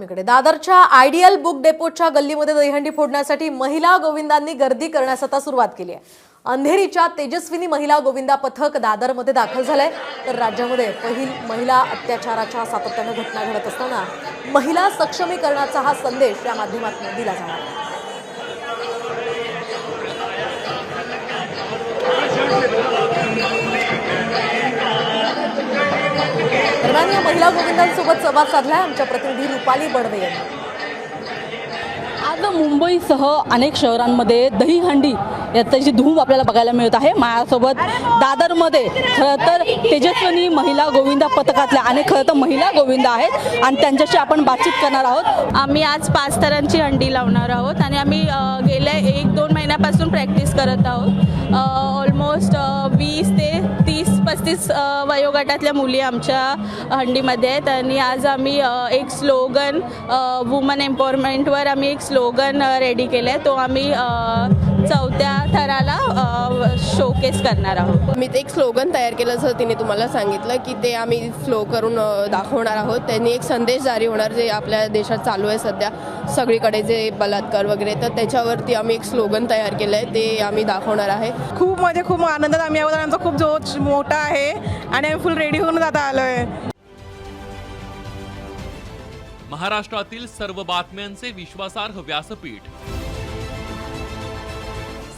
बातमीकडे. दादरच्या ideal book डेपोच्या गल्लीमध्ये दहीहंडी फोडण्यासाठी महिला गोविंदांनी गर्दी करण्यास आता सुरुवात केली आहे. अंधेरीच्या तेजस्विनी महिला गोविंदा पथक दादरमध्ये दाखल झालंय. तर राज्यामध्ये पहिल महिला अत्याचाराच्या सातत्यानं घटना घडत असताना महिला सक्षमीकरणाचा हा संदेश या माध्यमातून दिला जाणार आहे. दरम्यान या महिला गोविंदांसोबत संवाद साधलाय आमच्या प्रतिनिधी रुपाली बडवे यांनी. आज मुंबईसह अनेक शहरांमध्ये दहीहंडी याची धूम आपल्याला बघायला मिळत आहे. माझ्यासोबत दादरमध्ये खरं तर तेजस्विनी महिला गोविंदा पथकातल्या अनेक खरं तर महिला गोविंदा आहेत आणि त्यांच्याशी आपण बातचीत करणार आहोत. आम्ही आज पाच तरांची हंडी लावणार आहोत आणि आम्ही गेल्या एक दोन महिन्यापासून प्रॅक्टिस करत आहोत. ऑलमोस्ट वीस ते तीस पस्तीस वयोगटातल्या मुली आमच्या हंडीमध्ये आहेत आणि आज आम्ही एक स्लोगन वुमन एम्पॉवरमेंटवर आम्ही एक स्लोगन रेडी केलं आहे तो आम्ही चौथ्या शोकेस करणार आहोत. मी ते एक स्लोगन तयार केलं जसं तिने तुम्हाला सांगितलं की ते आम्ही फ्लो करून दाखवणार आहोत. त्यांनी एक संदेश जारी होणार जे आपल्या देशात चालू आहे सध्या. सगळीकडे जे बलात्कार वगैरे तर त्याच्यावरती आम्ही एक स्लोगन तयार केलं आहे. ते आम्ही दाखवणार आहे. खूप म्हणजे खूप आनंदात आम्ही आहोत आमचा खूप जोश मोठा आहे आणि आम्ही फुल रेडी होऊन आता आलो आहे महाराष्ट्रातील सर्व बातम्यांचे विश्वासार्ह व्यासपीठ.